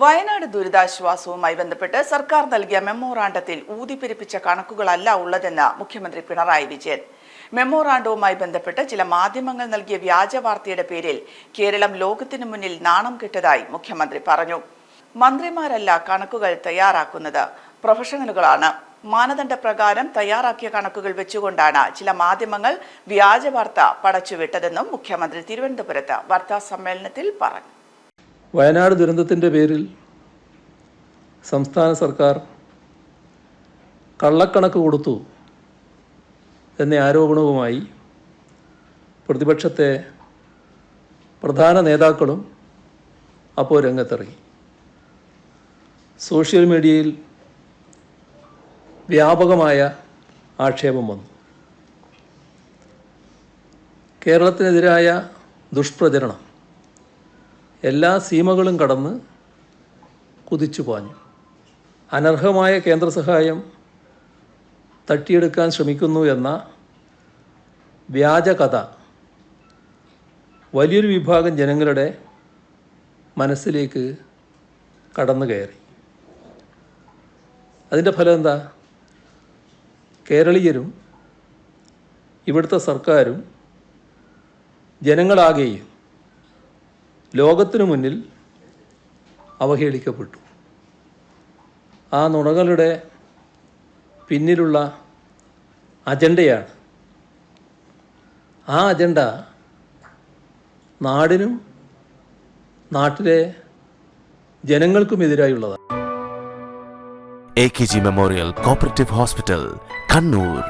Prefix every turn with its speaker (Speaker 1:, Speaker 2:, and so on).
Speaker 1: വയനാട് ദുരിതാശ്വാസവുമായി ബന്ധപ്പെട്ട് സർക്കാർ നൽകിയ മെമ്മോറാണ്ടത്തിൽ ഊതിപ്പെരിപ്പിച്ച കണക്കുകളല്ല ഉള്ളതെന്ന് മുഖ്യമന്ത്രി പിണറായി വിജയൻ. മെമ്മോറാണ്ടവുമായി ബന്ധപ്പെട്ട് ചില മാധ്യമങ്ങൾ നൽകിയ വ്യാജ വാർത്തയുടെ പേരിൽ കേരളം ലോകത്തിനു മുന്നിൽ നാണം കെട്ടതായി മുഖ്യമന്ത്രി പറഞ്ഞു. മന്ത്രിമാരല്ല കണക്കുകൾ തയ്യാറാക്കുന്നത്. പ്രൊഫഷണലുകളാണ്. മാനദണ്ഡ പ്രകാരം തയ്യാറാക്കിയ കണക്കുകൾ വെച്ചുകൊണ്ടാണ് ചില മാധ്യമങ്ങൾ വ്യാജ വാർത്ത പടച്ചുവിട്ടതെന്നും മുഖ്യമന്ത്രി തിരുവനന്തപുരത്ത് വാർത്താ സമ്മേളനത്തിൽ പറഞ്ഞു.
Speaker 2: വയനാട് ദുരന്തത്തിന്റെ പേരിൽ സംസ്ഥാന സർക്കാർ കള്ളക്കണക്ക് കൊടുത്തു എന്ന ആരോപണവുമായി പ്രതിപക്ഷത്തെ പ്രധാന നേതാക്കളും അപ്പോൾ രംഗത്തിറങ്ങി. സോഷ്യൽ മീഡിയയിൽ വ്യാപകമായ ആക്ഷേപം വന്നു. കേരളത്തിനെതിരായ ദുഷ്പ്രചരണം എല്ലാ സീമകളും കടന്ന് കുതിച്ചു പാഞ്ഞു. അനർഹമായ കേന്ദ്ര സഹായം തട്ടിയെടുക്കാൻ ശ്രമിക്കുന്നു എന്ന വ്യാജകഥ വലിയൊരു വിഭാഗം ജനങ്ങളുടെ മനസ്സിലേക്ക് കടന്നു കയറി. അതിന്റെ ഫലം എന്താ? കേരളീയരും ഇവിടുത്തെ സർക്കാരും ജനങ്ങളാകെയും ലോകത്തിനു മുന്നിൽ അവഹേളിക്കപ്പെട്ടു. ആ നുണകളുടെ പിന്നിലുള്ള അജണ്ടയാണ്. ആ അജണ്ട നാടിനും നാട്ടിലെ ജനങ്ങൾക്കുമെതിരായുള്ളതാണ്
Speaker 3: A K G memorial cooperative hospital Kannur